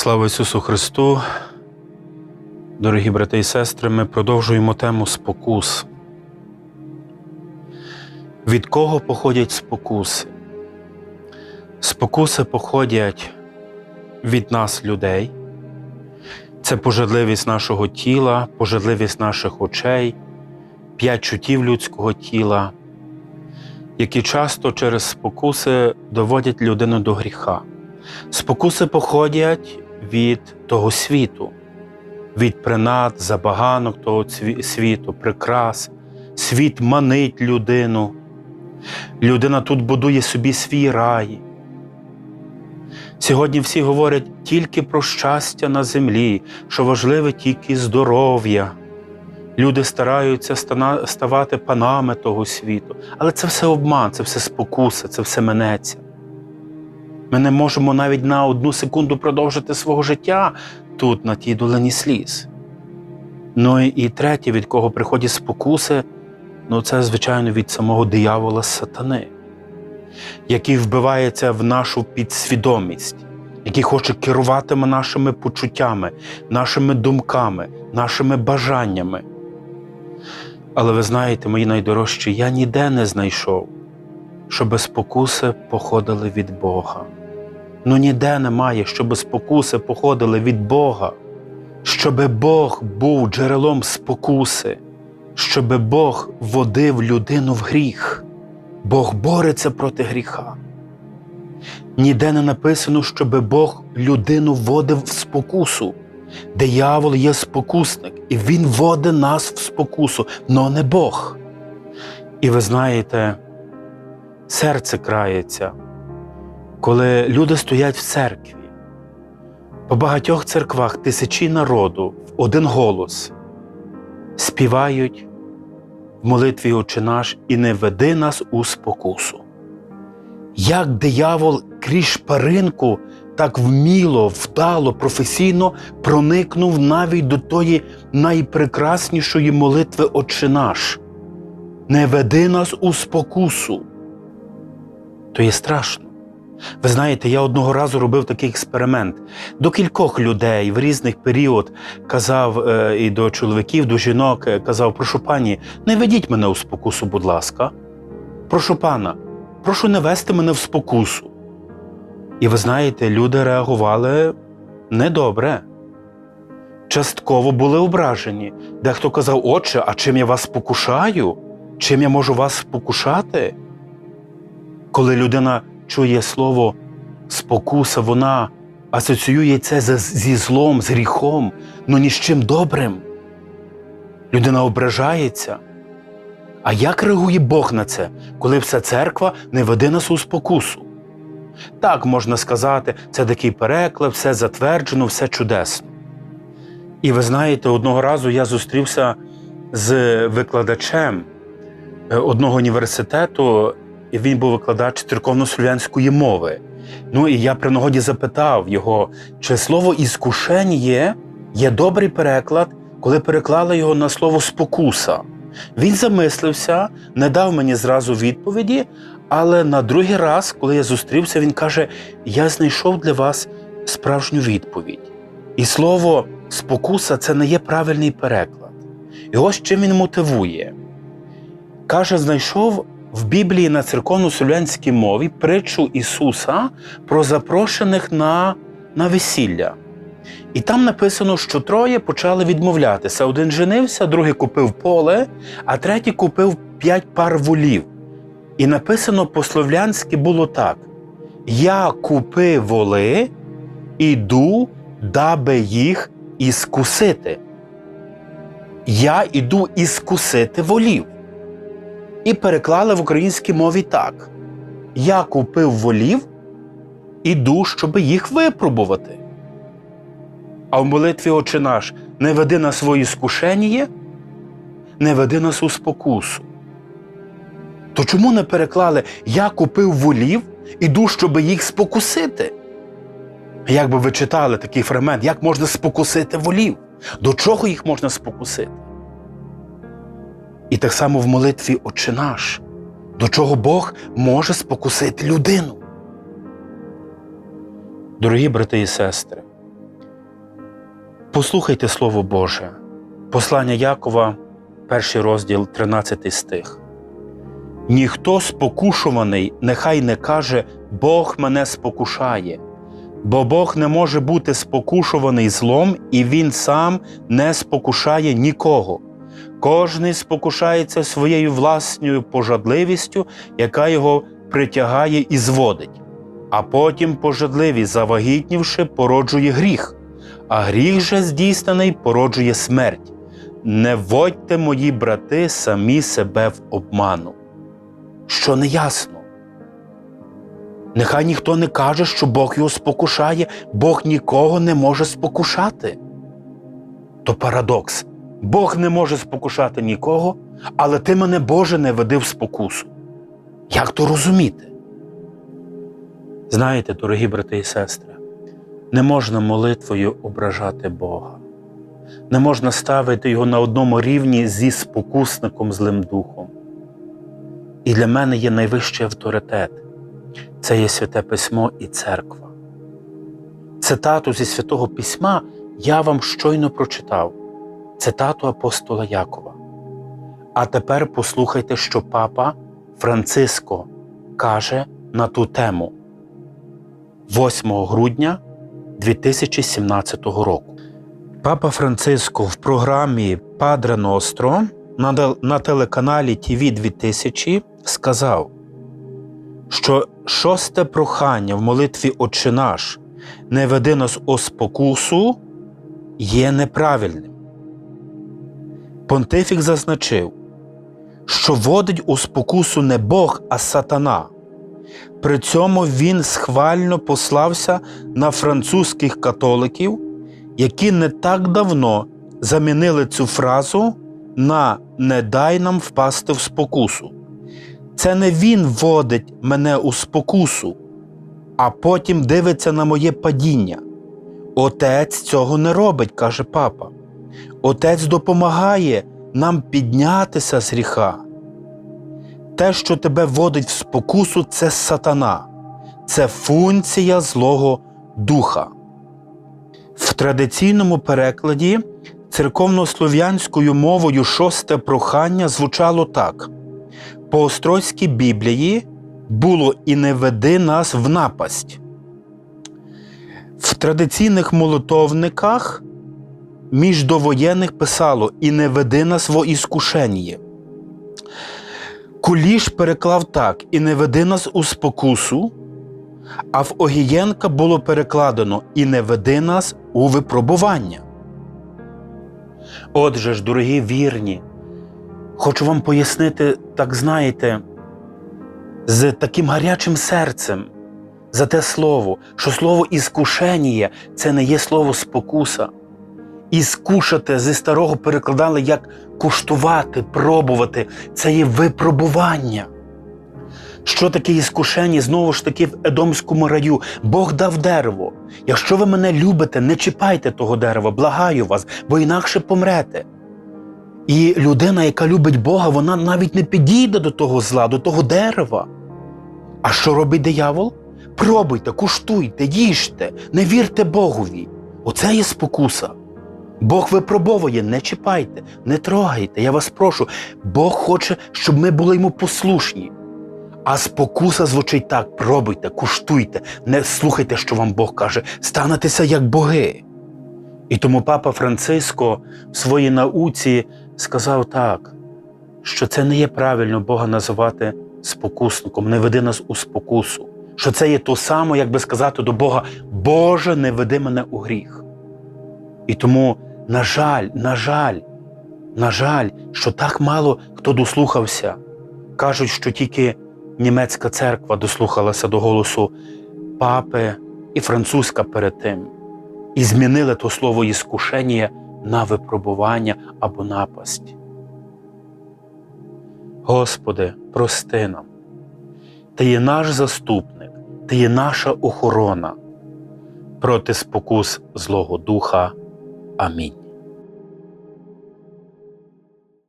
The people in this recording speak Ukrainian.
Слава Ісусу Христу! Дорогі брати і сестри, ми продовжуємо тему спокус. Від кого походять спокуси? Спокуси походять від нас, людей. Це пожадливість нашого тіла, пожадливість наших очей, п'ять чуттів людського тіла, які часто через спокуси доводять людину до гріха. Спокуси походять від того світу, від принад, забаганок того світу, прикрас. Світ манить людину. Людина тут будує собі свій рай. Сьогодні всі говорять тільки про щастя на землі, що важливе тільки здоров'я. Люди стараються ставати панами того світу, але це все обман, це все спокуса, це все минеться. Ми не можемо навіть на одну секунду продовжити свого життя тут, на тій долині сліз. Ну і- третє, від кого приходять спокуси, ну це, звичайно, від самого диявола сатани, який вбивається в нашу підсвідомість, який хоче керувати нашими почуттями, нашими думками, нашими бажаннями. Але ви знаєте, мої найдорожчі, я ніде не знайшов, щоби спокуси походили від Бога. Ну ніде немає, щоби спокуси походили від Бога, щоби Бог був джерелом спокуси, щоби Бог водив людину в гріх. Бог бореться проти гріха. Ніде не написано, щоби Бог людину вводив в спокусу. Диявол є спокусник, і він вводить нас в спокусу, но не Бог. І ви знаєте, серце крається, коли люди стоять в церкві. По багатьох церквах тисячі народу в один голос співають в молитві «Отче наш і не веди нас у спокусу. Як диявол крізь шпаринку так вміло, вдало, професійно проникнув навіть до тої найпрекраснішої молитви «Отче наш. Не веди нас у спокусу. То є страшно. Ви знаєте, я одного разу робив такий експеримент. До кількох людей в різних період казав е, і до чоловіків, до жінок е, казав: прошу пані, не ведіть мене у спокусу, будь ласка. Прошу пана, прошу не вести мене в спокусу. І ви знаєте, люди реагували недобре. Частково були ображені. Дехто казав, отче, а чим я вас спокушаю? Чим я можу вас спокушати? Коли людина чує слово спокуса, вона асоціює це зі злом, з гріхом, ну ні з чим добрим. Людина ображається. А як реагує Бог на це, коли вся церква не веде нас у спокусу? Так можна сказати, це такий переклад, все затверджено, все чудесно. І ви знаєте, одного разу я зустрівся з викладачем е, одного університету, і він був викладач церковно-слов'янської мови. Ну і я при нагоді запитав його, чи слово іскушення є добрий переклад, коли переклали його на слово спокуса. Він замислився, не дав мені зразу відповіді, але на другий раз, коли я зустрівся, він каже: Я знайшов для вас справжню відповідь. І слово спокуса це не є правильний переклад. І ось чим він мотивує. Каже, знайшов в Біблії на церковно-слов'янській мові притчу Ісуса про запрошених на, на весілля. І там написано, що троє почали відмовлятися. Один женився, другий купив поле, а третій купив п'ять пар волів. І написано по-слов'янськи було так: Я купив воли, іду, даби їх іскусити. Я іду іскусити волів. І переклали в українській мові так: Я купив волів, іду, щоб їх випробувати. А в молитві Отче наш не веди на свої скушення, не веди нас у спокусу. То чому не переклали Я купив волів, іду, щоб їх спокусити? Як би ви читали такий фрагмент, як можна спокусити волів? До чого їх можна спокусити? І так само в молитві Отче наш, до чого Бог може спокусити людину. Дорогі брати і сестри, Послухайте Слово Боже, послання Якова, перший розділ, 13 стих. Ніхто спокушуваний, нехай не каже, Бог мене спокушає, бо Бог не може бути спокушуваний злом, і Він сам не спокушає нікого. Кожний спокушається своєю власною пожадливістю, яка його притягає і зводить. А потім пожадливість, завагітнівши, породжує гріх, а гріх же здійснений породжує смерть. Не вводьте, мої брати, самі себе в обману. Що не ясно. Нехай ніхто не каже, що Бог його спокушає, Бог нікого не може спокушати. То парадокс. Бог не може спокушати нікого, але ти мене, Боже, не веди в спокусу. Як то розуміти? Знаєте, дорогі брати і сестри, не можна молитвою ображати Бога, не можна ставити його на одному рівні зі спокусником злим духом. І для мене є найвищий авторитет це є святе письмо і церква. Цитату зі святого письма я вам щойно прочитав, цитату апостола Якова. А тепер послухайте, що папа Франциско каже на ту тему 8 грудня 2017 року. Папа Франциско в програмі Падре Ностро на, на телеканалі ТВ 2000 сказав, що шосте прохання в молитві Отче наш не веди нас у спокусу є неправильним. Понтифік зазначив, що водить у спокусу не Бог, а сатана. При цьому він схвально послався на французьких католиків, які не так давно замінили цю фразу на не дай нам впасти в спокусу. Це не він водить мене у спокусу, а потім дивиться на моє падіння. Отець цього не робить, каже папа. Отець допомагає нам піднятися з гріха. Те, що тебе водить в спокусу, це сатана, це функція Злого Духа. В традиційному перекладі церковнослов'янською мовою шосте прохання звучало так: по Острозькій Біблії було і не веди нас в напасть. В традиційних молитовниках міждовоєнних писало і не веди нас во іскушення. Куліш переклав так: і не веди нас у спокусу, а в Огієнка було перекладено і не веди нас у випробування. Отже ж, дорогі вірні, хочу вам пояснити, так знаєте, з таким гарячим серцем за те слово, що слово іскушення це не є слово спокуса. Іскушати зі старого перекладали як куштувати, пробувати, це є випробування. Що таке іскушення? Знову ж таки, в Едомському раю Бог дав дерево. Якщо ви мене любите, не чіпайте того дерева, благаю вас, бо інакше помрете. І людина, яка любить Бога, вона навіть не підійде до того зла, до того дерева. А що робить диявол? Пробуйте, куштуйте, їжте, не вірте Богові. Оце є спокуса. Бог випробовує, не чіпайте, не трогайте, я вас прошу. Бог хоче, щоб ми були йому послушні. А спокуса звучить так: пробуйте, куштуйте, не слухайте, що вам Бог каже, станетеся як боги. І тому папа Франциско в своїй науці сказав так, що це не є правильно Бога називати спокусником, не веди нас у спокусу. Що це є то саме, як би сказати до Бога, Боже, не веди мене у гріх. І тому, на жаль, на жаль, на жаль, що так мало хто дослухався. Кажуть, що тільки німецька церква дослухалася до голосу папи і французька перед тим, і змінили то слово іскушення на випробування або напасть. Господи, прости нам, Ти є наш заступник, Ти є наша охорона проти спокус Злого Духа. Амінь.